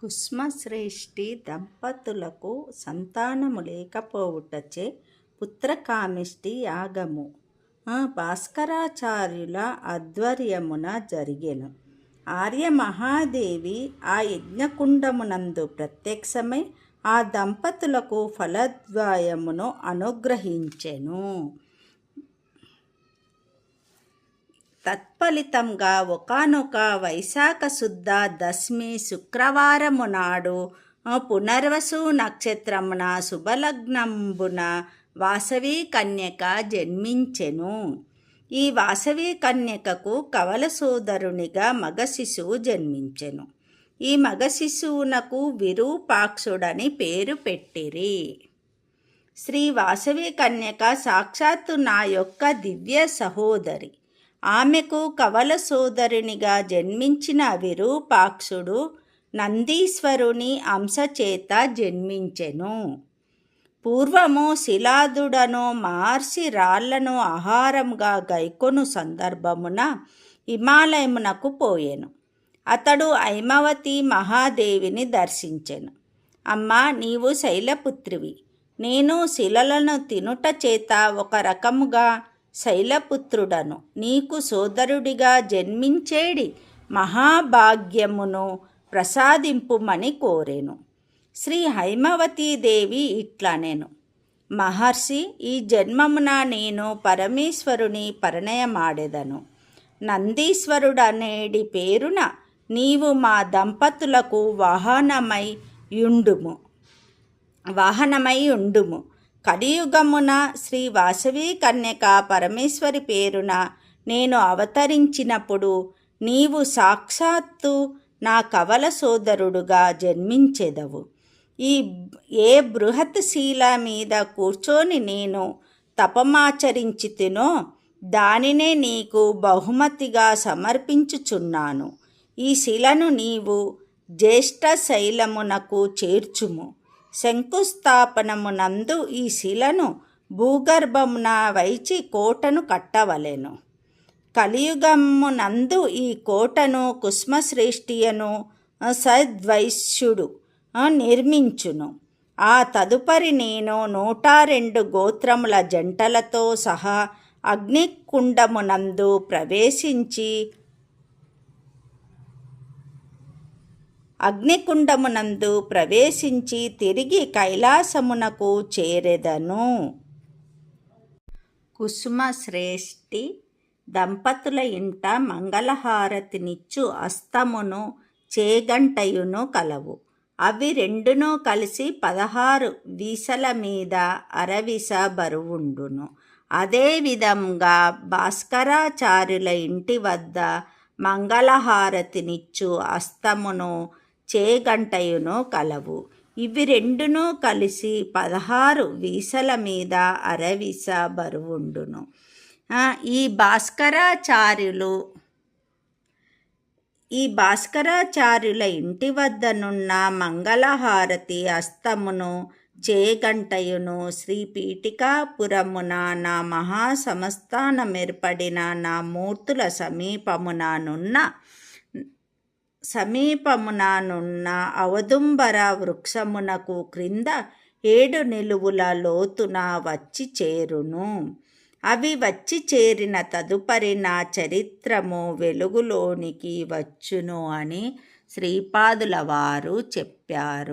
కుస్మశ్రేష్ఠి దంపతులకు సంతానము లేకపోవుటచే పుత్రకామిష్టి యాగము. భాస్కరాచార్యుల ఆధ్వర్యమున జరిగెను. ఆర్యమహాదేవి ఆ యజ్ఞకుండమునందు ప్రత్యక్షమై ఆ దంపతులకు ఫలద్వాయమును అనుగ్రహించెను. తత్ఫలితంగా ఒకనొక వైశాఖ శుద్ధ దశమి శుక్రవారము నాడు పునర్వసు నక్షత్రమున శుభలగ్నంబున వాసవి కన్యక జన్మించెను. ఈ వాసవి కన్యకకు కవల సోదరునిగా మగ శిశువు జన్మించెను. ఈ మగ శిశువునకు విరూపాక్షుడని పేరు పెట్టిరి. శ్రీ వాసవి కన్యక సాక్షాత్తు నా యొక్క దివ్య సహోదరి. ఆమెకు కవల సోదరునిగా జన్మించిన విరూపాక్షుడు నందీశ్వరుని అంశచేత జన్మించెను. పూర్వము శిలాదుడను మార్సి రాళ్ళను ఆహారంగా గైకొను సందర్భమున హిమాలయమునకు పోయెను. అతడు ఐమవతి మహాదేవిని దర్శించెను. అమ్మా నీవు శైలపుత్రివి. నేను శిలలను తినుట చేత ఒక రకముగా శైలపుత్రుడను. నీకు సోదరుడిగా జన్మించేడి మహాభాగ్యమును ప్రసాదింపుమని కోరెను. శ్రీ హైమవతీదేవి ఇట్లనెను మహర్షి ఈ జన్మమున నేను పరమేశ్వరుని పరిణయమాడెదను. నందీశ్వరుడనేడి పేరున నీవు మా దంపతులకు వాహనమై యుండుము వాహనమై ఉండుము. కలియుగమున శ్రీ వాసవి కన్యక పరమేశ్వరి పేరున నేను అవతరించినప్పుడు నీవు సాక్షాత్తు నా కవల సోదరుడుగా జన్మించెదవు. ఈ ఏ బృహత్ శీల మీద కూర్చొని నేను తపమాచరించితినో దానినే నీకు బహుమతిగా సమర్పించుచున్నాను. ఈ శిలను నీవు జ్యేష్ఠ శైలమునకు చేర్చుము. శంకుస్థాపనమునందు ఈ శిలను భూగర్భమున వైచి కోటను కట్టవలెను. కలియుగమునందు ఈ కోటను కుస్మశ్రేష్ఠియను సద్వైశ్యుడు నిర్మించును. ఆ తదుపరి నేను నూట రెండు గోత్రముల జంటలతో సహా అగ్నికుండమునందు ప్రవేశించి అగ్నికుండమునందు ప్రవేశించి తిరిగి కైలాసమునకు చేరెదను. కుసుమశ్రేష్ఠి దంపతుల ఇంట మంగళహారతినిచ్చు అస్తమును చేగంటయును కలవు. అవి రెండును కలిసి పదహారు వీసల మీద అరవిస బరువుండును. అదేవిధంగా భాస్కరాచార్యుల ఇంటి వద్ద మంగళహారతినిచ్చు అస్తమును చేగంటయును కలవు. ఇవి రెండును కలిసి పదహారు వీసల మీద అరవీస బరువుండును. ఈ భాస్కరాచార్యులు ఈ భాస్కరాచార్యుల ఇంటి వద్దనున్న మంగళహారతి అస్తమును చేగంటయును శ్రీ పీఠికాపురమున నా మహాసమస్థానమేర్పడిన నా మూర్తుల సమీపముననున్న సమీపముననున్న అవదుంబర వృక్షమునకు క్రింద ఏడు నిలువుల లోతున వచ్చి చేరును. అవి వచ్చి చేరిన తదుపరి నా చరిత్రము వెలుగులోనికి వచ్చును అని శ్రీపాదుల వారు చెప్పారు.